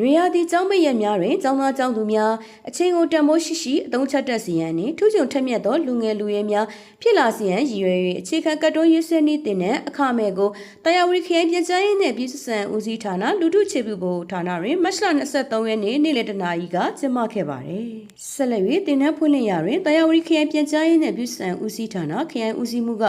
နွေရာသီကျောင်းပိတ်ရက်များတွင်ကျောင်းသားကျောင်းသူများအချိန်ကိုတန်ဖိုးရှိရှိအသုံးချတတ်စီရန်နှင့်ထူးချွန်ထက်မြက်သောလူငယ်လူရွယ်များဖြစ်လာစီရန်ရည်ရွယ်၍အခြေခံကတ်တိုးရေးဆွဲနည်းတင်တဲ့အခမဲ့ကိုတရားဝရီခရိုင်ပြည်ကြားရေးနှင့်ပြည်စံဦးစီးဌာနလူထုခြေပြုဖို့ဌာနတွင်မတ်လ23ရက်နေ့နေ့လယ်တနာရီကကျင်းပခဲ့ပါသည်။ဆက်လက်၍တင်နန်းဖွင့်လှစ်ရာတွင်တရားဝရီခရိုင်ပြည်ကြားရေးနှင့်ပြည်စံဦးစီးဌာနခရိုင်ဦးစီးမှုက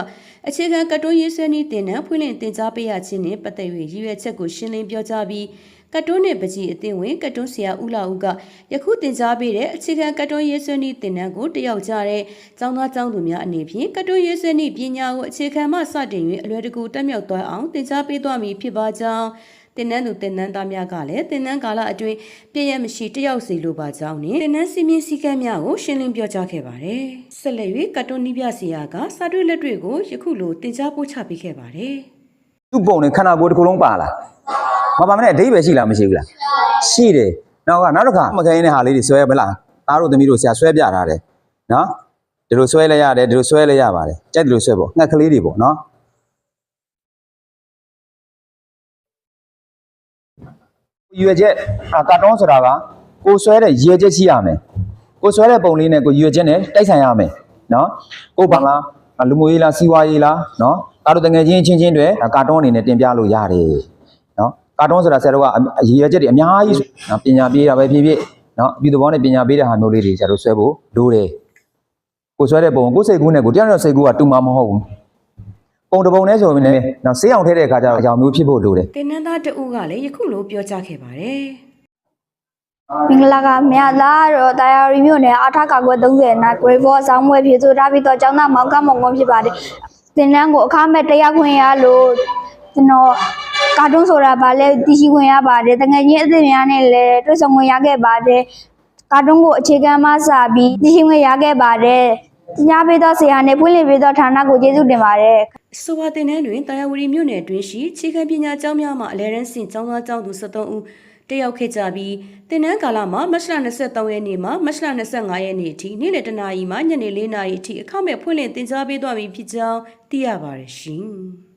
အခြေခံကတ်တိုးရေးဆွဲနည်းတင်တဲ့ဖွင့်လှစ်တင်ကြားပေးရခြင်းနှင့်ပတ်သက်၍ရည်ရွယ်ချက်ကိုရှင်းလင်းပြောကြားပြီး ကတ်တွန်းနဲ့ပကြီးအသင်းဝင်ကတ်တွန်းဆရာဦးလာဦးကယခုတင် जा ပေးတဲ့အခြေခံကတ်တွန်းရေးဆွဲနည်းသင်တန်းကိုတယောက်ကြတဲ့ကျောင်းသားကျောင်းသူများအနေဖြင့်ကတ်တွန်းရေးဆွဲနည်းပညာကိုအခြေခံမှစတင်၍အလွယ်တကူတက်မြောက်သွားအောင်တင် जा ပေးသွားမည်ဖြစ်ပါကြောင်းတင်နန်းသူတင်နန်းသားများကလည်းတင်နန်းကာလအတွင်းပြည့်ရမရှိတယောက်စီလိုပါကြောင်းနဲ့တင်နန်းစီမင်းစည်းကမ်းများကိုရှင်းလင်းပြောကြားခဲ့ပါတယ်။ဆက်လက်၍ကတ်တွန်းနီးပြဆရာကစာတွေ့လက်တွေကိုယခုလိုတင် जा ပို့ချပေးခဲ့ပါတယ်။ သူ့ပုံနဲ့ခန္ဓာကိုယ်တစ်ခုလုံးပါလား မပါမနဲ့အဓိပ္ပာယ်ရှိလားမရှိဘူးလားရှိတယ်နောက်ကနောက်တစ်ခါမခိုင်းတဲ့ဟာလေးတွေဆွဲမလားသားတို့သမီးတို့ဆရာဆွဲပြထားတယ်နော်ဒီလိုဆွဲလဲရတယ်ဒီလိုဆွဲလဲရပါတယ်ကြိုက်ဒီလိုဆွဲပေါ့ငှက်ကလေးတွေပေါ့နော်ရွယ်ချက်အာကာတွန်းဆိုတာကကိုဆွဲတဲ့ရွယ်ချက်ရှိရမယ်ကိုဆွဲတဲ့ပုံလေးနဲ့ကိုရွယ်ချက်နဲ့တိုက်ဆိုင်ရမယ်နော်ကိုဘာလားလူမျိုးရေးလားစီးပွားရေးလားနော်ဒါတို့တငယ်ချင်းချင်းချင်းတွေကာတွန်းအနေနဲ့တင်ပြလို့ရတယ်နော် ကာတွန်းဆိုတာဆရာတို့ကအရည်ရွယ်ချက်တွေအများကြီးနော်ပညာပေးတာပဲဖြစ်ဖြစ်နော်အပြုသဘောနဲ့ပညာပေးတဲ့ဟာမျိုးလေးတွေဆရာတို့ဆွဲဖို့လိုတယ်ကိုဆွဲတဲ့ပုံကိုစိတ်ကူးနဲ့ကိုတရားတော်စိတ်ကူးကတူမှာမဟုတ်ဘူးပုံတစ်ပုံနဲ့ဆိုရင်လည်းနော်ဆေးအောင်ထဲတဲ့အခါကျတော့အကြောင်မျိုးဖြစ်ဖို့လိုတယ်တင်နန်းသားတဦးကလည်းယခုလိုပြောကြားခဲ့ပါတယ်မင်္ဂလာကမြတ်သားတော့တရားရီမျိုးနဲ့အာထကာကွယ်30နာ grade 4အဆောင်မွေဖြစ်ဆိုထားပြီးတော့ကျောင်းသားမောင်ကမောင်ကွန်ဖြစ်ပါတယ်။သင်တန်းကိုအခမဲ့တရားခွင့်ရလို့ကျွန်တော် ကာတွန်းဆိုတာဗာလဲတရှိခွင့်ရပါတယ်။တငယ်ချင်းအသစ်များနဲ့လည်းတွေ့ဆုံခွင့်ရခဲ့ပါတယ်။ကာတွန်းကိုအခြေခံမှစပြီးတရှိခွင့်ရခဲ့ပါတယ်။ညပေးသောဆရာနဲ့ဖွင့်လှစ်ပေးသောဌာနကိုကျေးဇူးတင်ပါတယ်။ဆိုပါတင်နန်းတွင်တာယာဝတီမြို့နယ်တွင်ရှိခြေခံပညာကျောင်းများမှအလဲရန်စင်ကျောင်းသားကျောင်းသူ73ဦးတက်ရောက်ခဲ့ကြပြီးတင်နန်းကာလမှာမတ်လ23ရက်နေ့မှမတ်လ25ရက်နေ့အထိနေ့လယ်တနာရီမှညနေ4နာရီအထိအခမဲ့ဖွင့်လှစ်တင် जा ပေးသွားပြီဖြစ်ကြောင်းသိရပါတယ်ရှင်။